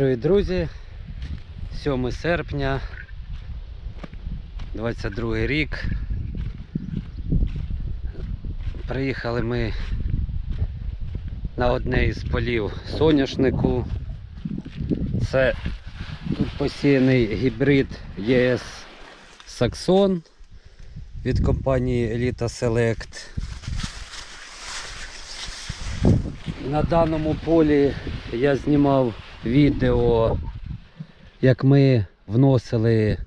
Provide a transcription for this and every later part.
Привіт, друзі! 7 серпня, 22 рік. Приїхали ми на одне із полів соняшнику. Це тут посіяний гібрид ЄС Саксон від компанії Elita Select. На даному полі я знімав відео, як ми вносили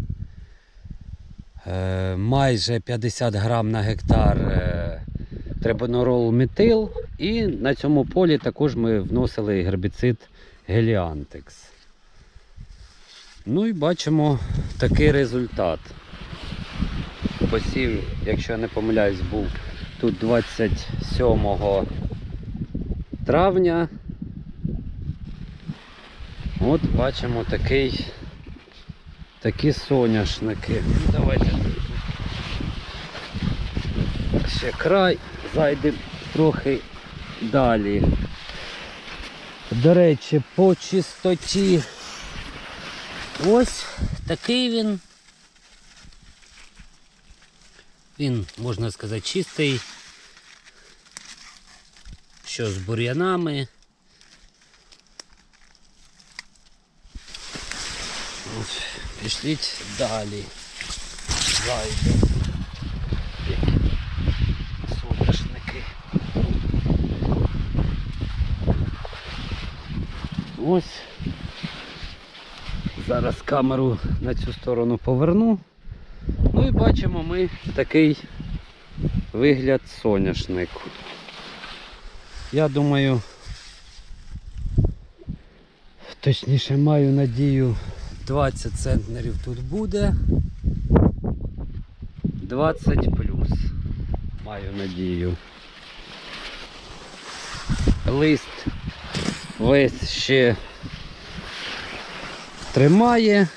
е, майже 50 грам на гектар е, трибонорол метил і на цьому полі також ми вносили гербіцид Геліантекс. Ну і бачимо такий результат. Посів, якщо я не помиляюсь, був тут 27 травня. От бачимо такий, такі соняшники. Ну, Давайте ще край, зайдемо трохи далі. До речі, по чистоті. Ось такий він. Він, можна сказати, чистий. Що з бур'янами. Пішліть далі. Зайдемо. Які соняшники. Ось. Зараз камеру на цю сторону поверну. Ну і бачимо ми такий вигляд соняшнику. Я думаю, точніше маю надію 20 центнерів тут буде. 20 плюс. Маю надію. Лист весь ще тримає,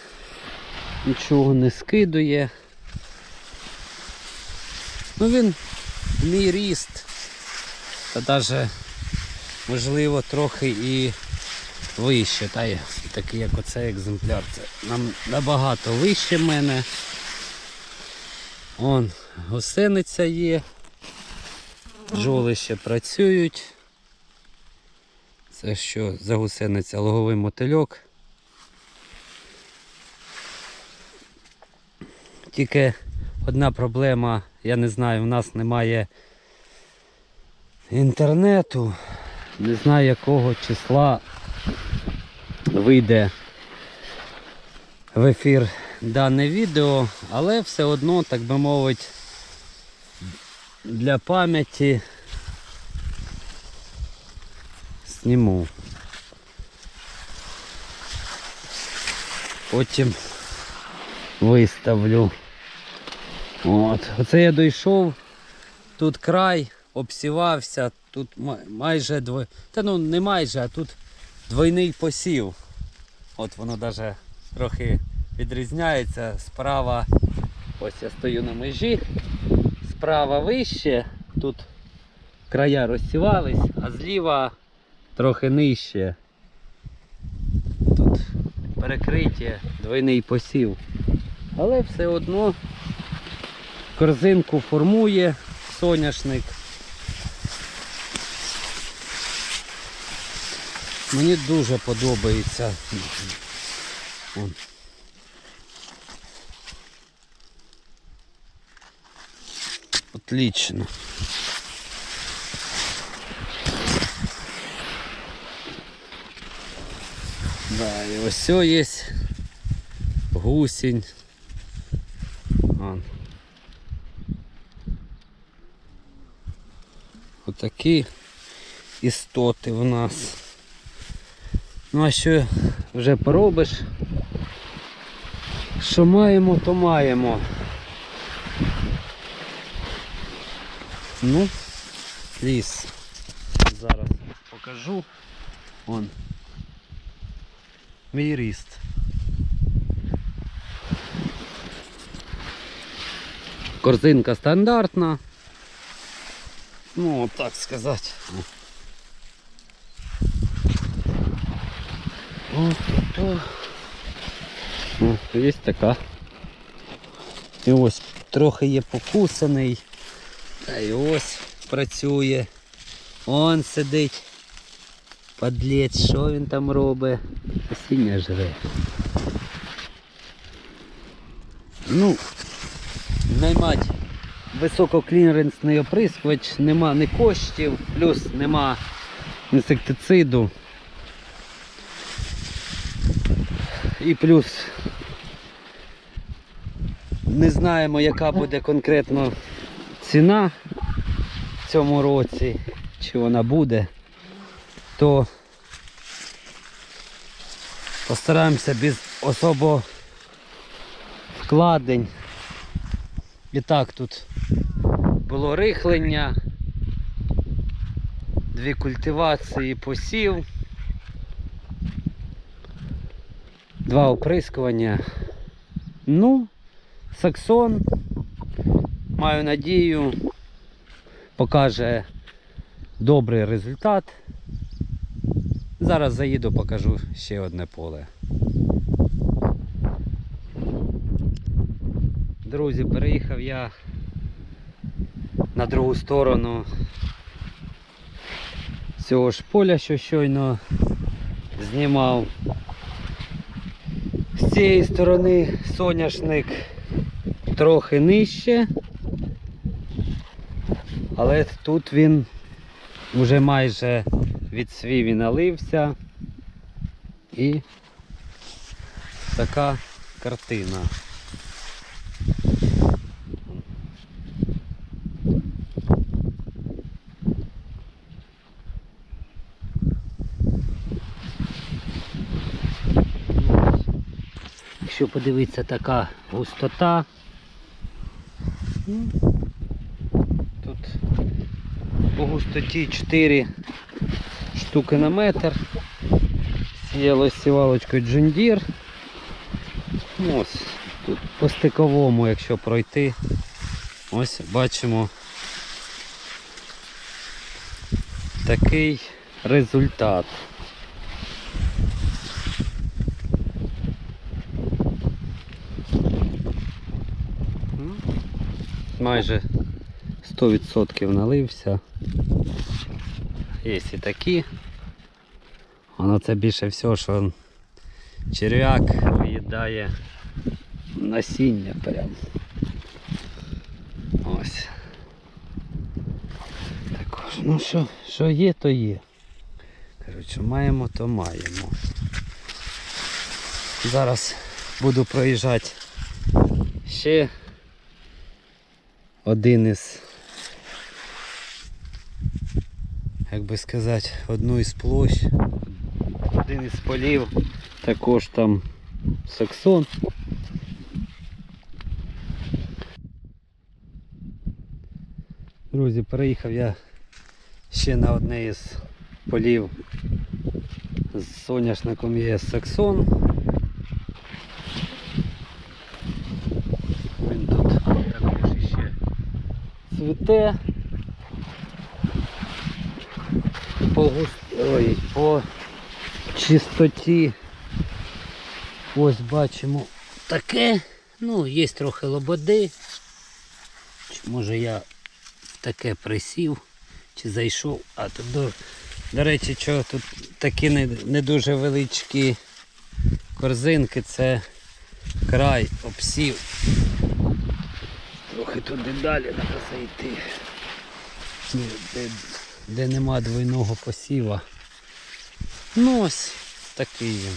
нічого не скидує. Ну він мій ріст. Та навіть можливо трохи і вище, та такий як оцей екземпляр. Це нам набагато вище мене. Он гусениця є. Жоли ще працюють. Це що за гусениця? Логовий мотильок. Тільки одна проблема, я не знаю, в нас немає інтернету. Не знаю якого числа вийде в ефір дане відео, але все одно, так би мовити, для пам'яті зніму. Потім виставлю. От. Оце я дійшов, тут край обсівався, тут май- майже дво... Та ну не майже, а тут двойний посів. От воно навіть трохи відрізняється. Справа, ось я стою на межі, справа вище, тут края розсівались, а зліва трохи нижче. Тут перекриття, двойний посів. Але все одно корзинку формує соняшник. Мені дуже подобається. Отлично. Да, і ось є гусінь. Отакі істоти в нас. Ну а що вже поробиш? Що маємо, то маємо. Ну, ліс. Зараз покажу. Вон. Мій ріст. Корзинка стандартна. Ну, так сказати. О, то, то. О, є така. І ось трохи є покусаний. Та й ось працює. Он сидить. Подлець, що він там робить? Осіння жре. Ну, наймать висококліренсний оприскувач, нема ні коштів, плюс нема інсектициду. І плюс не знаємо, яка буде конкретно ціна в цьому році, чи вона буде, то постараємося без особо вкладень. І так тут було рихлення, дві культивації посів, два оприскування. Ну, саксон, маю надію, покаже добрий результат. Зараз заїду, покажу ще одне поле. Друзі, переїхав я на другу сторону цього ж поля, що щойно знімав. З цієї сторони соняшник трохи нижче, але тут він вже майже відсвів і налився. І така картина. Якщо подивитися така густота, ну, тут по густоті 4 штуки на метр. Сіялось сівалочкою джундір. Ну, Ось тут по стиковому, якщо пройти, ось бачимо такий результат. Майже 100% налився. Є і такі. Воно це більше всього, що черв'як виїдає насіння прям. Ось. Також, ну що, що є, то є. Коротше, маємо, то маємо. Зараз буду проїжджати ще один із, як би сказати, одну із площ, один із полів, також там саксон. Друзі, переїхав я ще на одне із полів з соняшником є саксон. Він тут також іще цвіте. По густ... Ой, по чистоті. Ось бачимо таке. Ну, є трохи лободи. Чи може я таке присів, чи зайшов, а тут до, до речі, що тут такі не, не дуже величкі корзинки, це край обсів. Трохи туди далі треба зайти. Де, де, нема двойного посіва. Ну ось такий він.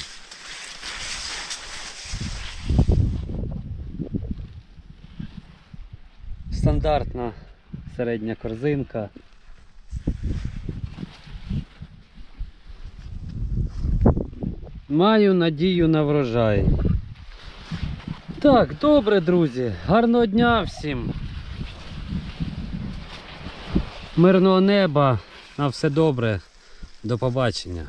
Стандартна середня корзинка. Маю надію на врожай. Так, добре, друзі. Гарного дня всім. Мирного неба. На все добре. До побачення.